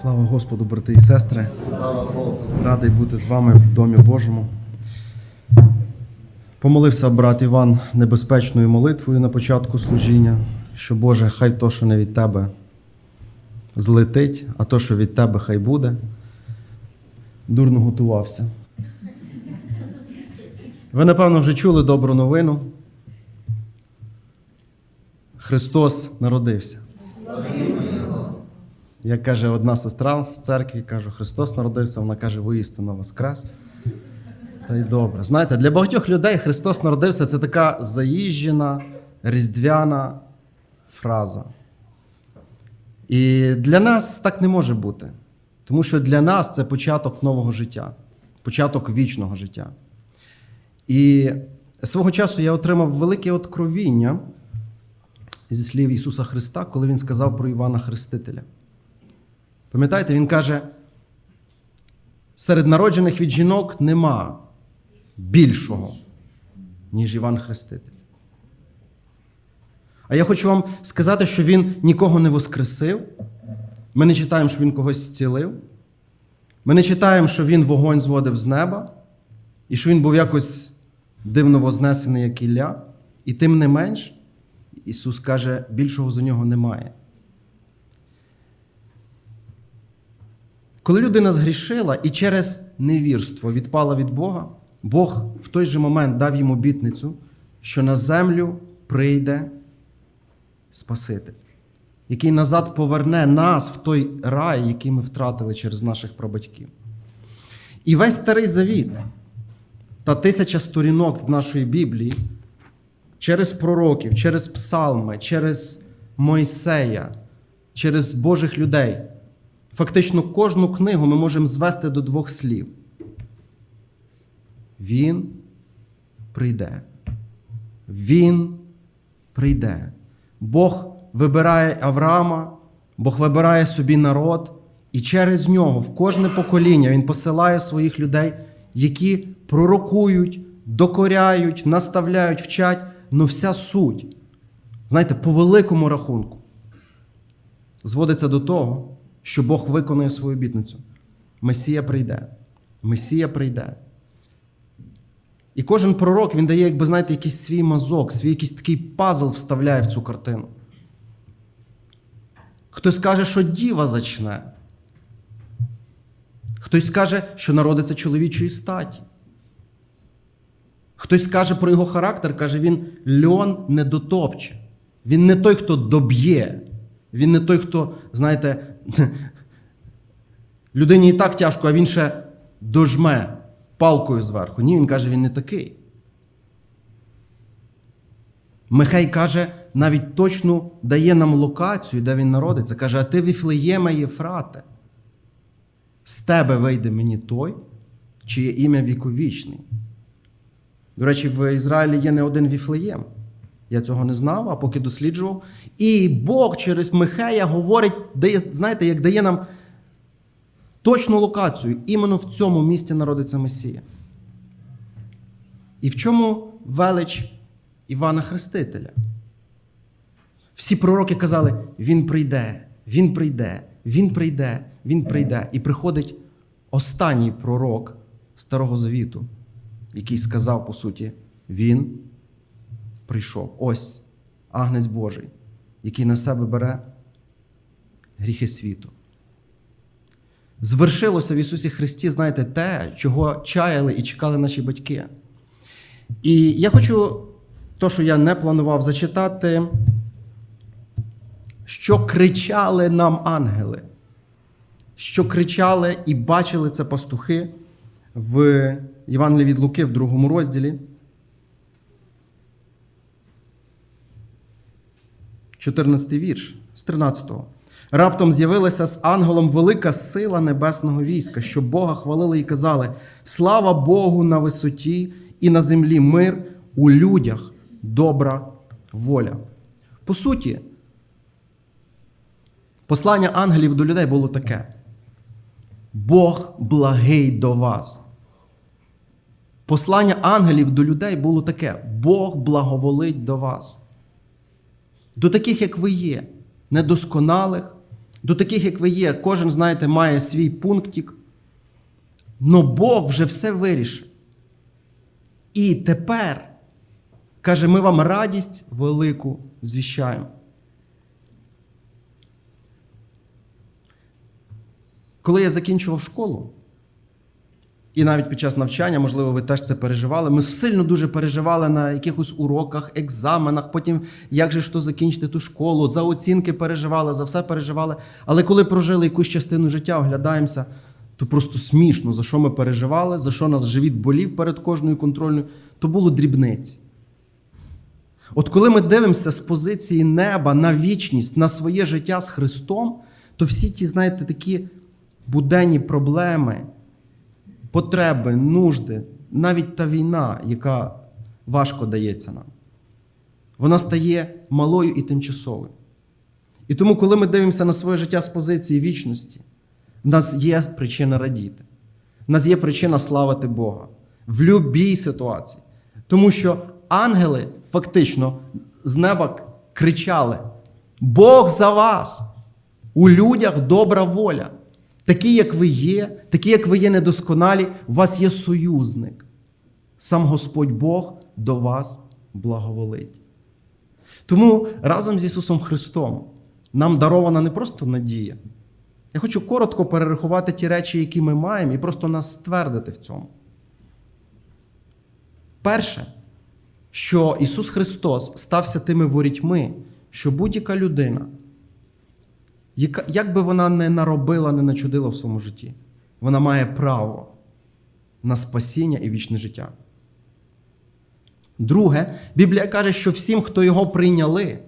Слава Господу, брати і сестри. Слава Богу. Радий бути з вами в Домі Божому. Помолився брат Іван небезпечною молитвою на початку служіння, що Боже, хай то, що не від Тебе, злетить, а то, що від Тебе, хай буде. Дурно готувався. Ви, напевно, вже чули добру новину. Христос народився. Як каже одна сестра в церкві, кажу, Христос народився, вона каже, воістину воскрес. Та й добре. Знаєте, для багатьох людей Христос народився це така заїжджена, різдвяна фраза. І для нас так не може бути. Тому що для нас це початок нового життя, початок вічного життя. І свого часу я отримав велике откровіння зі слів Ісуса Христа, коли Він сказав про Івана Хрестителя. Пам'ятаєте, він каже: серед народжених від жінок нема більшого, ніж Іван Хреститель. А я хочу вам сказати, що він нікого не воскресив. Ми не читаємо, що він когось зцілив. Ми не читаємо, що він вогонь зводив з неба, і що він був якось дивно вознесений, як Ілля. І тим не менш, Ісус каже, більшого за нього немає. Коли людина згрішила і через невірство відпала від Бога, Бог в той же момент дав їм обітницю, що на землю прийде Спаситель, який назад поверне нас в той рай, який ми втратили через наших прабатьків. І весь старий завіт та тисяча сторінок нашої Біблії через пророків, через псалми, через Мойсея, через Божих людей. Фактично кожну книгу ми можемо звести до двох слів. Він прийде. Він прийде. Бог вибирає Авраама, Бог вибирає собі народ, і через нього в кожне покоління Він посилає своїх людей, які пророкують, докоряють, наставляють, вчать, але вся суть, знаєте, по великому рахунку, зводиться до того, що Бог виконує свою обітницю. Месія прийде. Месія прийде. І кожен пророк він дає, якби знаєте, якийсь свій мазок, свій якийсь такий пазл вставляє в цю картину. Хтось каже, що діва зачне. Хтось скаже, що народиться чоловічої статі. Хтось скаже про його характер, каже, він льон не дотопче. Він не той, хто доб'є. Він не той, хто, знаєте, людині і так тяжко, а він ще дожме палкою зверху. Ні, він каже, він не такий. Михай каже, навіть точно дає нам локацію, де він народиться. Каже, а ти Віфлеєме Єфрате. З тебе вийде мені той, чиє ім'я віковічний. До речі, в Ізраїлі є не один Віфлеєм. Я цього не знав, а поки досліджував. І Бог через Михея говорить, дає, знаєте, як дає нам точну локацію. Іменно в цьому місці народиться Месія. І в чому велич Івана Хрестителя? Всі пророки казали: Він прийде, Він прийде, Він прийде, Він прийде. І приходить останній пророк Старого Завіту, який сказав, по суті, Він прийшов. Ось агнець Божий, який на себе бере гріхи світу. Звершилося в Ісусі Христі, знаєте, те, чого чаяли і чекали наші батьки. І я хочу, то, що я не планував зачитати, що кричали нам ангели, що кричали і бачили це пастухи в Євангелії від Луки в другому розділі. 14 вірш з 13-го. Раптом з'явилася з ангелом велика сила небесного війська, що Бога хвалили і казали: Слава Богу на висоті і на землі мир у людях добра воля. По суті, послання ангелів до людей було таке: Бог благий до вас. Послання ангелів до людей було таке: Бог благоволить до вас. До таких, як ви є, недосконалих, До таких, як ви є, кожен, знаєте, має свій пунктик. Но Бог вже все вирішив. І тепер, каже, ми вам радість велику звіщаємо. Коли я закінчував школу, і навіть під час навчання, можливо, ви теж це переживали. Ми сильно дуже переживали на якихось уроках, екзаменах, потім як же ж то закінчити ту школу, за оцінки переживали, за все переживали. Але коли прожили якусь частину життя, оглядаємося, то просто смішно, за що ми переживали, за що нас живіт болів перед кожною контрольною, то було дрібниці. От коли ми дивимося з позиції неба на вічність, на своє життя з Христом, то всі ті, знаєте, такі буденні проблеми, потреби, нужди, навіть та війна, яка важко дається нам, вона стає малою і тимчасовою. І тому, коли ми дивимося на своє життя з позиції вічності, в нас є причина радіти, в нас є причина славити Бога в будь-якій ситуації. Тому що ангели фактично з неба кричали: Бог за вас! У людях добра воля. Такі, як ви є, такі, як ви є недосконалі, у вас є союзник. Сам Господь Бог до вас благоволить. Тому разом з Ісусом Христом нам дарована не просто надія. Я хочу коротко перерахувати ті речі, які ми маємо, і просто нас ствердити в цьому. Перше, що Ісус Христос стався тими ворітьми, що будь-яка людина, яка, як би вона не наробила, не начудила в своєму житті, вона має право на спасіння і вічне життя. Друге, Біблія каже, що всім, хто його прийняли,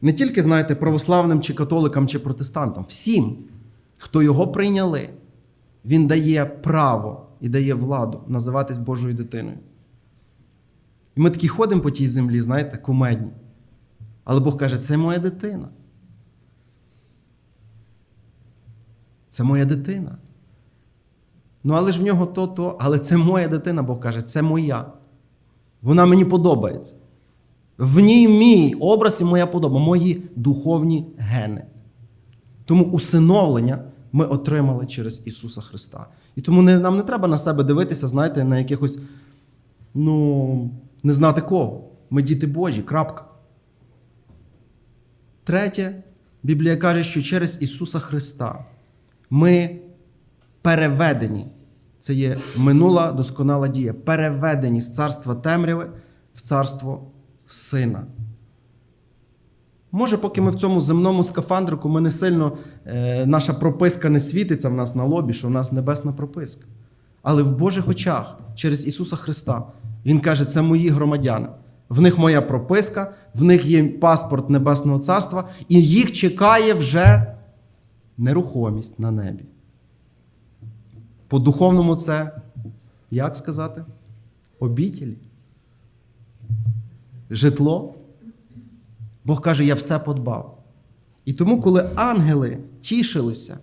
не тільки, знаєте, православним чи католикам, чи протестантам, всім, хто його прийняли, він дає право і дає владу називатись Божою дитиною. І ми такі ходимо по тій землі, знаєте, кумедні. Але Бог каже, це моя дитина. Це моя дитина. Ну, але ж в нього то-то, але це моя дитина, Бог каже, це моя. Вона мені подобається. В ній мій образ і моя подоба, мої духовні гени. Тому усиновлення ми отримали через Ісуса Христа. І тому не, нам не треба на себе дивитися, знаєте, на якихось, ну, не знати кого. Ми діти Божі, крапка. Третє, Біблія каже, що через Ісуса Христа ми переведені. Це є минула досконала дія. Переведені з царства темряви в царство Сина. Може, поки ми в цьому земному скафандрику, ми не сильно, е, наша прописка не світиться в нас на лобі, що в нас небесна прописка. Але в Божих очах, через Ісуса Христа, Він каже, це мої громадяни. В них моя прописка, в них є паспорт Небесного Царства, і їх чекає вже нерухомість на небі. По духовному це, як сказати? Обітілі. Житло. Бог каже, я все подбав. І тому, коли ангели тішилися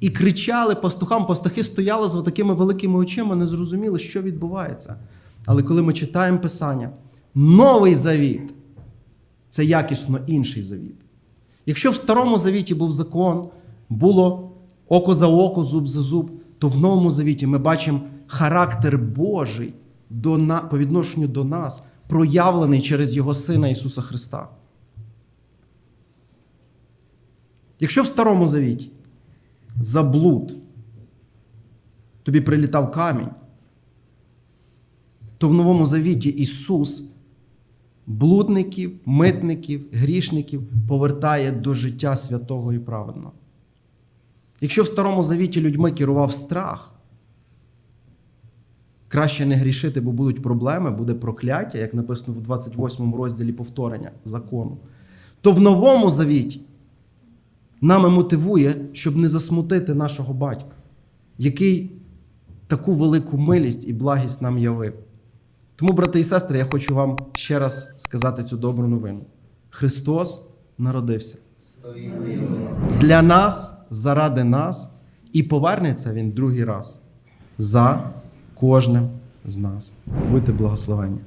і кричали пастухам, пастухи стояли з такими великими очима, не зрозуміли, що відбувається. Але коли ми читаємо Писання, новий завіт це якісно інший завіт. Якщо в старому завіті був закон, було око за око, зуб за зуб, то в новому завіті ми бачимо характер Божий до по відношенню до нас, проявлений через Його Сина Ісуса Христа. Якщо в старому завіті за блуд тобі прилітав камінь, то в новому завіті Ісус блудників, митників, грішників повертає до життя святого і праведного. Якщо в старому завіті людьми керував страх, краще не грішити, бо будуть проблеми, буде прокляття, як написано в 28 розділі повторення закону, то в новому завіті нами мотивує, щоб не засмутити нашого батька, який таку велику милість і благість нам явив. Тому, брати і сестри, я хочу вам ще раз сказати цю добру новину. Христос народився. Для нас, заради нас, і повернеться Він другий раз за кожним з нас. Будьте благословені.